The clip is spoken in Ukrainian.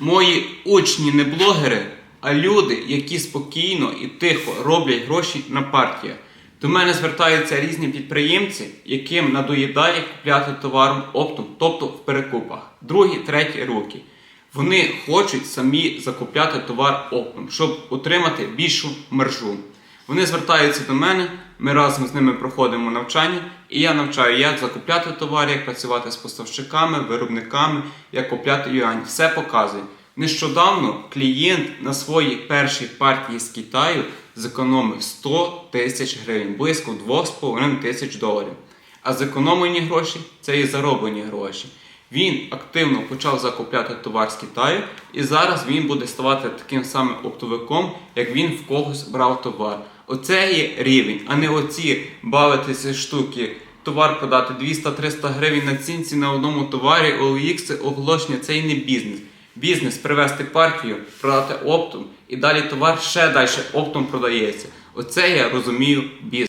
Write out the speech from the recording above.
Мої учні не блогери, а люди, які спокійно і тихо роблять гроші на партіях. До мене звертаються різні підприємці, яким надоїдає купляти товаром оптом, тобто в перекупах, другі, треті роки. Вони хочуть самі закупляти товар оптом, щоб отримати більшу мержу. Вони звертаються до мене, ми разом з ними проходимо навчання, і я навчаю, як закупляти товар, як працювати з поставщиками, виробниками, як купляти юань. Все показую. Нещодавно клієнт на своїй першій партії з Китаю зекономив 100 тисяч гривень, близько 2,5 тисяч доларів. А зекономлені гроші це і зароблені гроші. Він активно почав закупляти товар з Китаю, і зараз він буде ставати таким самим оптовиком, як він в когось брав товар. Оце є рівень, а не оці бавитися штуки. Товар продати 200-300 гривень на цінці на одному товарі, OLX, оголошення це і не бізнес. Бізнес привезти партію, продати оптом, і далі товар ще далі оптом продається. Оце я розумію бізнес.